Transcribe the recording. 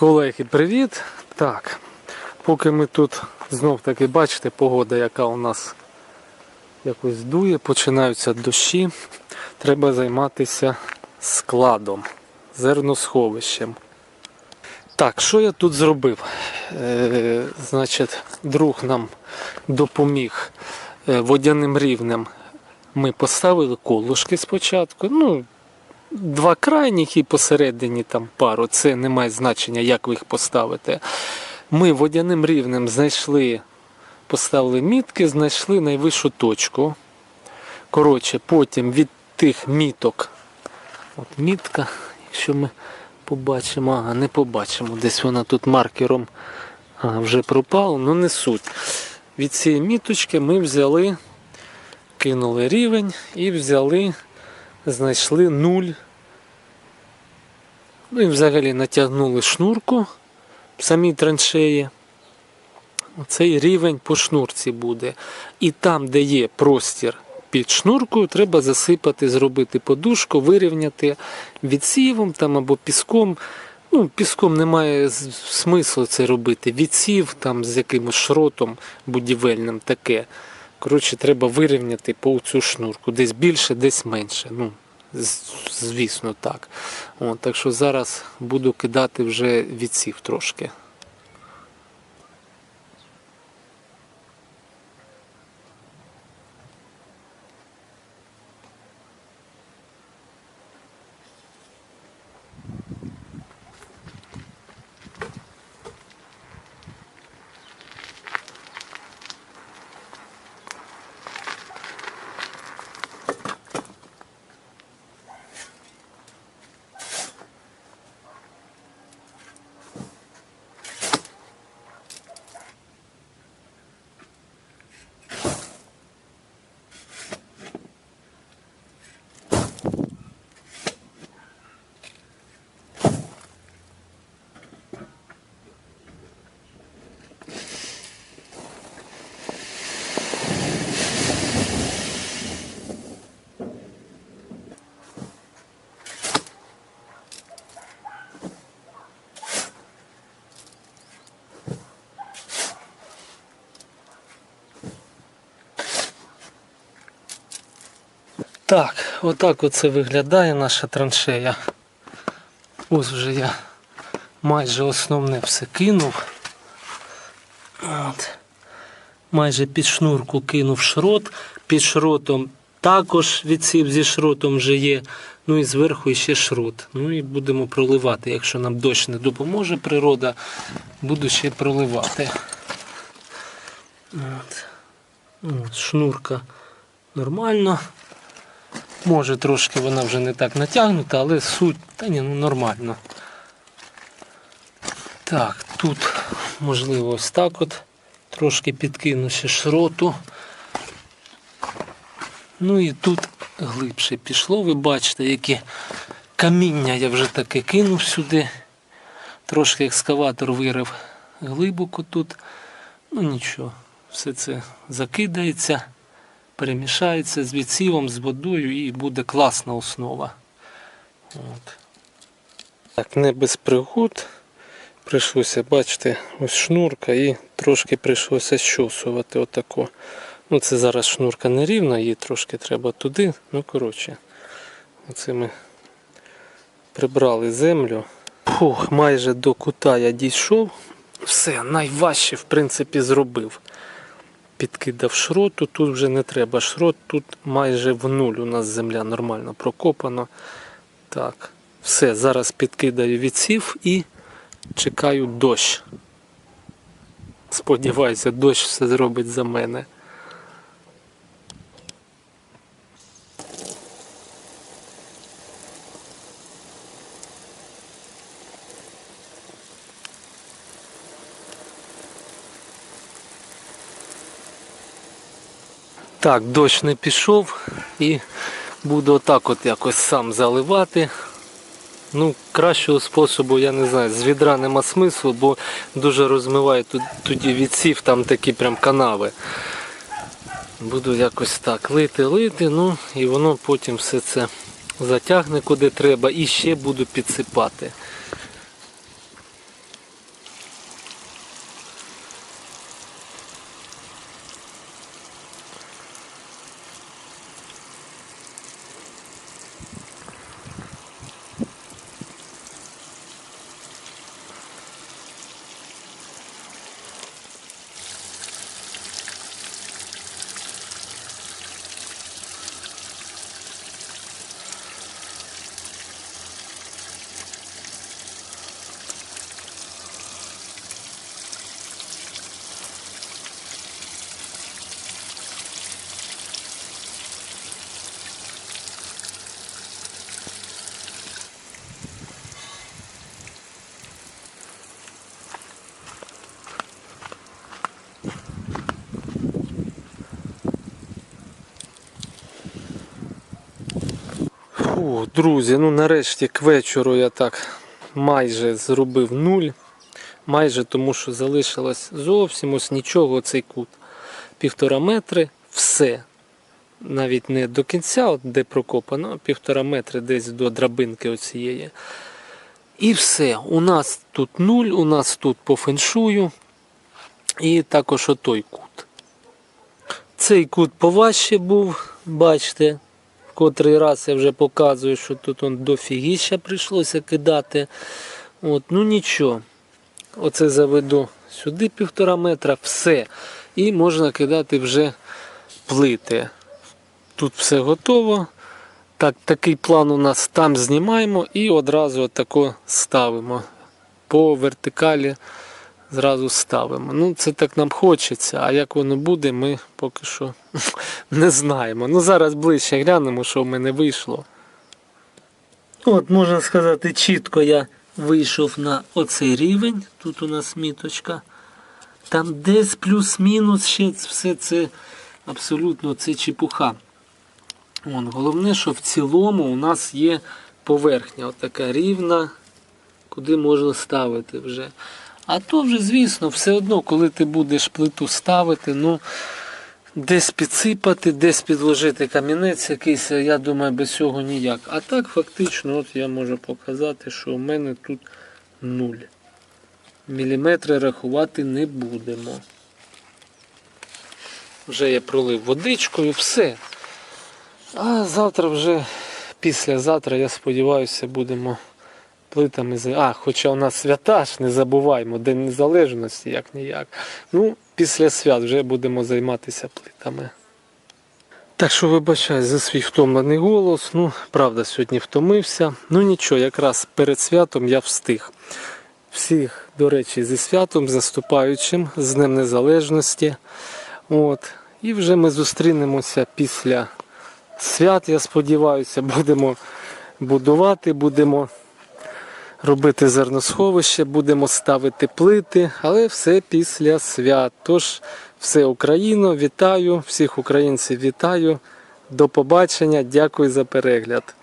Колеги, привіт! Так, поки ми тут знов таки бачите, погода, яка у нас якось дує, починаються дощі, треба займатися складом, зерносховищем. Так, що я тут зробив? Е, значить, друг нам допоміг е, водяним рівнем. Ми поставили колушки спочатку. Ну, два крайніх і посередині там пару. Це не має значення, як ви їх поставите. Ми водяним рівнем знайшли, поставили мітки, знайшли найвищу точку. Коротше, потім від тих міток. От мітка, якщо ми побачимо, ага, не побачимо, десь вона тут маркером ага, вже пропала, ну не суть. Від цієї міточки ми взяли, кинули рівень і взяли знайшли нуль. Ну і взагалі натягнули шнурку в самій траншеї. Цей рівень по шнурці буде. І там, де є простір під шнуркою, треба засипати, зробити подушку, вирівняти відсівом там або піском. Ну, піском немає смислу це робити. Відсів там з якимось шротом будівельним таке. Коротше, треба вирівняти по цю шнурку. Десь більше, десь менше. Ну, звісно, так. От, так що зараз буду кидати вже відсів трошки. Так, отак оце виглядає наша траншея. Ось вже я майже основне все кинув. От. Майже під шнурку кинув шрот. Під шротом також відсіп зі шротом вже є. Ну і зверху ще шрот. Ну і будемо проливати. Якщо нам дощ не допоможе природа, буду ще проливати. От. От, шнурка нормально. Може трошки вона вже не так натягнута, але суть, та ні, ну нормально. Так, тут можливо ось так от. Трошки підкину ще шроту. Ну і тут глибше пішло, ви бачите, які каміння я вже таки кинув сюди. Трошки екскаватор вирив глибоко тут. Ну нічого, все це закидається перемішається з відсівом, з водою і буде класна основа. От. Так, не без пригод. Прийшлося, бачите, ось шнурка і трошки прийшлося щосувати отако. Ну це зараз шнурка не рівна, її трошки треба туди. Ну, коротше, оце ми прибрали землю. Фух, майже до кута я дійшов. Все, найважче, в принципі, зробив підкидав шроту, тут вже не треба шрот, тут майже в нуль у нас земля нормально прокопана. Так, все, зараз підкидаю відсів і чекаю дощ. Сподіваюся, дощ все зробить за мене. Так, дощ не пішов і буду отак от якось сам заливати. Ну, кращого способу, я не знаю, з відра нема смислу, бо дуже розмиває тоді відсів, там такі прям канави. Буду якось так лити, лити, ну і воно потім все це затягне куди треба і ще буду підсипати. Друзі, ну нарешті к вечору я так майже зробив нуль. Майже тому, що залишилось зовсім ось нічого цей кут. Півтора метри, все. Навіть не до кінця, от де прокопано, півтора метри десь до драбинки оцієї. І все. У нас тут нуль, у нас тут по феншую. І також отой кут. Цей кут поважче був, бачите. Котрий раз я вже показую, що тут он дофігіща прийшлося кидати. От, ну нічого. Оце заведу сюди півтора метра, все. І можна кидати вже плити. Тут все готово. Так, такий план у нас там знімаємо і одразу отако ставимо. По вертикалі зразу ставимо. Ну, це так нам хочеться, а як воно буде, ми поки що не знаємо. Ну, зараз ближче глянемо, що в мене вийшло. От, можна сказати, чітко я вийшов на оцей рівень. Тут у нас міточка. Там десь плюс-мінус ще все це абсолютно це чепуха. Вон, головне, що в цілому у нас є поверхня, отака рівна, куди можна ставити вже. А то вже, звісно, все одно, коли ти будеш плиту ставити, ну десь підсипати, десь підложити камінець якийсь, я думаю, без цього ніяк. А так фактично от я можу показати, що у мене тут нуль. Міліметри рахувати не будемо. Вже я пролив водичкою, все. А завтра вже, післязавтра, я сподіваюся, будемо плитами. А, хоча у нас свята ж, не забуваємо, День Незалежності, як ніяк. Ну, після свят вже будемо займатися плитами. Так що вибачаю за свій втомлений голос. Ну, правда, сьогодні втомився. Ну нічого, якраз перед святом я встиг. Всіх, до речі, зі святом, з наступаючим, з Днем Незалежності. От. І вже ми зустрінемося після свят, я сподіваюся, будемо будувати, будемо робити зерносховище, будемо ставити плити, але все після свят. Тож, все Україно, вітаю, всіх українців вітаю. До побачення, дякую за перегляд.